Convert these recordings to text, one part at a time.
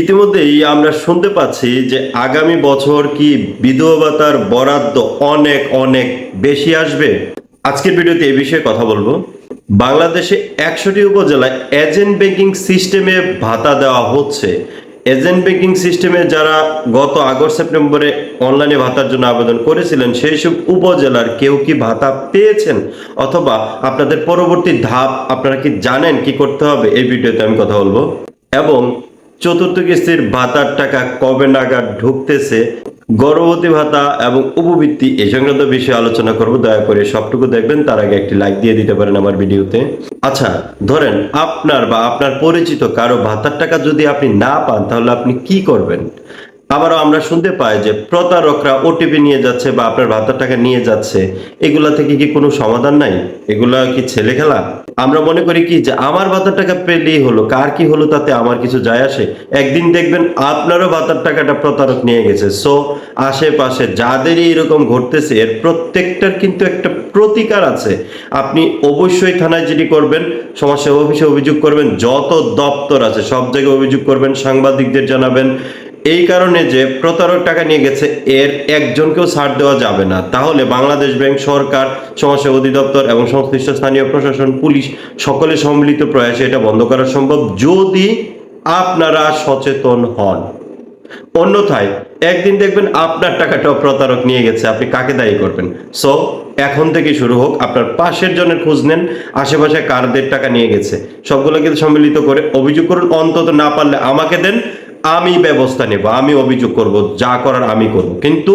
ইতিমধ্যেই আমরা শুনতে পাচ্ছি যে আগামী বছর কি বিধবা ভাতার বরাদ্দ অনেক অনেক বেশি আসবে? আজকের ভিডিওতে এই বিষয়ে কথা বলব। বাংলাদেশে একশোটি উপজেলায় এজেন্ট ব্যাংকিং সিস্টেমে ভাতা দেওয়া হচ্ছে। এজেন্ট ব্যাংকিং সিস্টেমে যারা গত আগস্ট সেপ্টেম্বরে অনলাইনে ভাতার জন্য আবেদন করেছিলেন, সেই সব উপজেলার কেউ কি ভাতা পেয়েছেন? অথবা আপনাদের পরবর্তী ধাপ আপনারা কি জানেন কি করতে হবে? এই ভিডিওতে আমি কথা বলব। এবং চতুর্থ কিস্তির ভাতার টাকা কবে নাগাদ ঢুকতেছে, গর্ভবতী ভাতা এবং উপবৃত্তি এই সংক্রান্ত বিষয়ে আলোচনা করব। দয়া করে সবটুকু দেখবেন, তার আগে একটি লাইক দিয়ে দিতে পারেন আমার ভিডিওতে। আচ্ছা ধরেন আপনার বা আপনার পরিচিত কারও ভাতার টাকা যদি আপনি না পান, তাহলে আপনি কি করবেন? আবারও আমরা শুনতে পাই যে প্রতারকরা ওটিপি নিয়ে যাচ্ছে বা আপনার ভাতার টাকা নিয়ে যাচ্ছে, এগুলা থেকে কি কোনো সমাধান নাই? এগুলা কি ছেলে খেলা আমরা মনে করি কি যে আমার ভাতার টাকা পেলেই হলো, কার কি হলো তাতে আমার কিছু যায় আসে? একদিন দেখবেন আপনারও ভাতার টাকাটা প্রতারক নিয়ে গেছে। সো আশেপাশে যাদেরই এরকম ঘটতেছে, এর প্রত্যেকটার কিন্তু একটা প্রতিকার আছে। আপনি অবশ্যই থানায় জিডি করবেন, সমাজসেবা অফিসে অভিযোগ করবেন, যত দপ্তর আছে, সব জায়গায় অভিযোগ করবেন, সাংবাদিকদের জানাবেন এই কারণে যে প্রতারক টাকা নিয়ে গেছে, এর একজনকেও ছাড় দেওয়া যাবে না। তাহলে বাংলাদেশ ব্যাংক সরকার, সমাজসেবা অধিদপ্তর এবং সংশ্লিষ্ট স্থানীয় প্রশাসন, পুলিশ সকলে সম্মিলিত প্রয়াসে এটা বন্ধ করা সম্ভব যদি আপনারা সচেতন হন। অন্যথায়, একদিন দেখবেন আপনার টাকাটাও প্রতারক নিয়ে গেছে, আপনি কাকে দায়ী করবেন? সো এখন থেকে শুরু হোক, আপনার পাশের জনের খোঁজ নেন, আশেপাশে কারদের টাকা নিয়ে গেছে। সবগুলোকে সম্মিলিত করে অভিযোগ করুন, অন্তত না পারলে আমাকে দেন আমি ব্যবস্থা নেব, আমি অভিযোগ করব, যা করার আমি করব। কিন্তু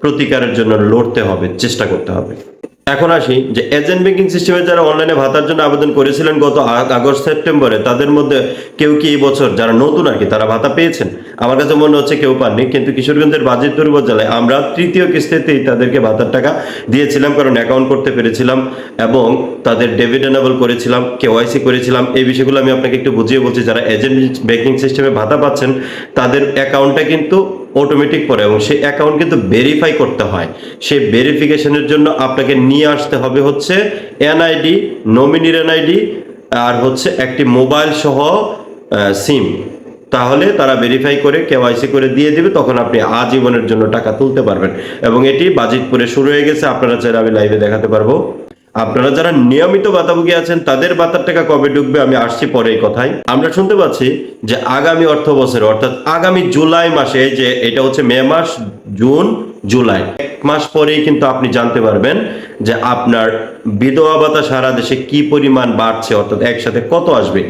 প্রতিকারের জন্য লড়তে হবে, চেষ্টা করতে হবে। এখন আসি যে এজেন্ট ব্যাংকিং সিস্টেমে যারা অনলাইনে ভাতার জন্য আবেদন করেছিলেন গত আগস্ট সেপ্টেম্বরে, তাদের মধ্যে কেউ কি এই বছর যারা নতুন আর কি, তারা ভাতা পেয়েছেন? আমার কাছে মনে হচ্ছে কেউ পাননি, কিন্তু কিশোরগঞ্জের বাজিতপুর উপজেলায় আমরা তৃতীয় কিস্তিতেই তাদেরকে ভাতার টাকা দিয়েছিলাম, কারণ অ্যাকাউন্ট করতে পেরেছিলাম এবং তাদের ডেবিট এনেবল করেছিলাম কেওয়াইসি করেছিলাম। এই বিষয়গুলো আমি আপনাকে একটু বুঝিয়ে বলছি, যারা এজেন্ট ব্যাংকিং সিস্টেমে ভাতা পাচ্ছেন, তাদের অ্যাকাউন্টটা কিন্তু অটোমেটিক পড়ে এবং সেই অ্যাকাউন্ট কিন্তু ভেরিফাই করতে হয়। সেই ভেরিফিকেশনের জন্য আপনাকে নিয়ে আসতে হবে হচ্ছে এনআইডি নমিনির এনআইডি আর হচ্ছে একটি মোবাইল সহ সিম তাহলে তারা ভেরিফাই করে কেওয়াইসি করে দিয়ে দিবে, তখন আপনি আজীবনের জন্য টাকা তুলতে পারবেন। এবং এটি বাজিতপুরে শুরু হয়ে গেছে। আপনারা চাইলে আমি লাইভে দেখাতে পারব। আপনারা যারা নিয়মিত বাতাভোগী আছেন, তাদের বাতার টাকা কবে ঢুকবে আমি আসছি পরে এই কথায় আমরা শুনতে পাচ্ছি যে আগামী অর্থ বছরে, অর্থাৎ আগামী জুলাই মাসে যে এটা হচ্ছে মে মাস, জুন, জুলাই, এক মাস পরেই কিন্তু আপনি জানতে পারবেন যে আপনার বিধবা ভাতা সারা দেশে কি পরিমাণ বাড়ছে, অর্থাৎ একসাথে কত আসবে।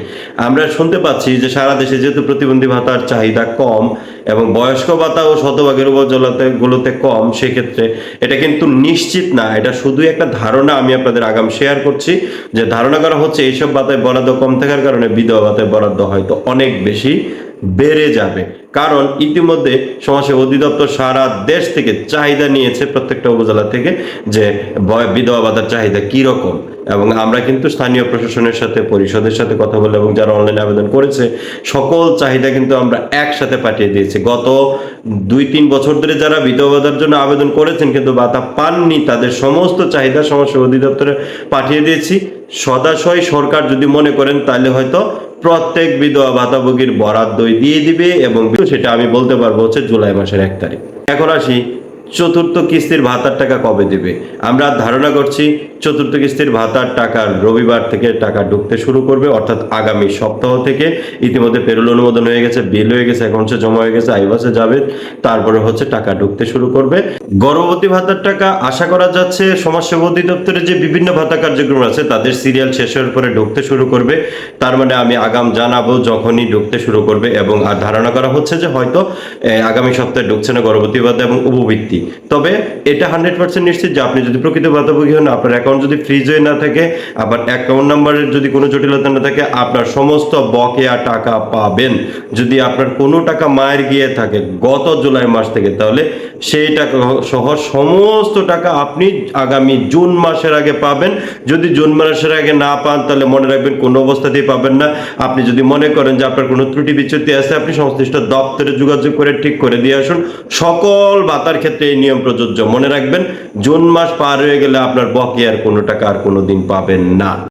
আমরা শুনতে পাচ্ছি যে সারা দেশে যেহেতু প্রতিবন্ধী ভাতার চাহিদা কম এবং বয়স্ক ভাতা ও শতভাগের উপজেলাতে গুলোতে কম, সেক্ষেত্রে এটা কিন্তু নিশ্চিত না। এটা শুধুই একটা ধারণা আমি আপনাদের আগাম শেয়ার করছি যে ধারণা করা হচ্ছে এইসব ভাতায় বরাদ্দ কম থাকার কারণে বিধবা ভাতায় বরাদ্দ হয়তো অনেক বেশি বেড়ে যাবে। কারণ ইতিমধ্যে সমাজসেবা অধিদপ্তর সারা দেশ থেকে চাহিদা নিয়েছে প্রত্যেকটা উপজেলা থেকে যে বিধবা ভাতার চাহিদা কি রকম এবং আমরা কিন্তু স্থানীয় প্রশাসনের সাথে, পরিষদের সাথে কথা বলে এবং যারা অনলাইনে আবেদন করেছে, সকল চাহিদা কিন্তু আমরা একসাথে পাঠিয়ে দিয়েছি। গত দুই, তিন বছর ধরে যারা বিধবা জন্য আবেদন করেছেন কিন্তু ভাতা পাননি, তাদের সমস্ত চাহিদা সমাজসেবা অধিদপ্তরে পাঠিয়ে দিয়েছি। সদাশয় সরকার যদি মনে করেন, তাহলে হয়তো প্রত্যেক বিধবা ভাতাভোগীর বরাদ্দই দিয়ে দিবে এবং সেটা আমি বলতে পারব হচ্ছে জুলাই মাসের এক তারিখ। এখন আসি চতুর্থ কিস্তির ভাতার টাকা কবে দেবে? আমরা ধারণা করছি চতুর্থ কিস্তির ভাতার টাকা রবিবার থেকে টাকা ঢুকতে শুরু করবে, অর্থাৎ আগামী সপ্তাহ থেকে। ইতিমধ্যে পেরোল অনুমোদন হয়ে গেছে, বিল হয়ে গেছে অ্যাকাউন্টে জমা হয়ে গেছে আইবাসে যাবে, তারপরে হচ্ছে টাকা ঢুকতে শুরু করবে। গর্ভবতী ভাতার টাকা আশা করা যাচ্ছে, সমাজসেবা অধিদপ্তরে যে বিভিন্ন ভাতা কার্যক্রম আছে, তাদের সিরিয়াল শেষের পরে ঢুকতে শুরু করবে। তার মানে আমি আগাম জানাব যখনই ঢুকতে শুরু করবে, এবং আর ধারণা করা হচ্ছে যে হয়তো আগামী সপ্তাহে ঢুকছে না গর্ভবতী ভাতা এবং উপবৃত্তি। তবে এটা হান্ড্রেড পার্সেন্ট নিশ্চিত যে আপনি যদি প্রকৃত ভাতাভোগী হন, আপনার অ্যাকাউন্ট যদি ফ্রিজ হয়ে না থাকে, আবার অ্যাকাউন্ট নাম্বারের যদি কোনো জটিলতা না থাকে, আপনার সমস্ত বকেয়া টাকা পাবেন। যদি আপনার কোনো টাকা মায়ের গিয়ে থাকে গত জুলাই মাস থেকে, তাহলে সেই টাকা সহ সমস্ত টাকা আপনি আগামী জুন মাসের আগে পাবেন। যদি জুন মাসের আগে না পান, তাহলে মনে রাখবেন কোনো অবস্থাতেই পাবেন না। আপনি যদি মনে করেন যে আপনার কোনো ত্রুটি বিচ্যুতি আছে, আপনি সংশ্লিষ্ট দপ্তরে যোগাযোগ করে ঠিক করে দিয়ে আসুন। সকল ভাতার ক্ষেত্রে এই নিয়ম প্রযোজ্য। মনে রাখবেন, জুন মাস পার হয়ে গেলে আপনার বকেয়ার কোনো টাকা আর কোনো দিন পাবেন না।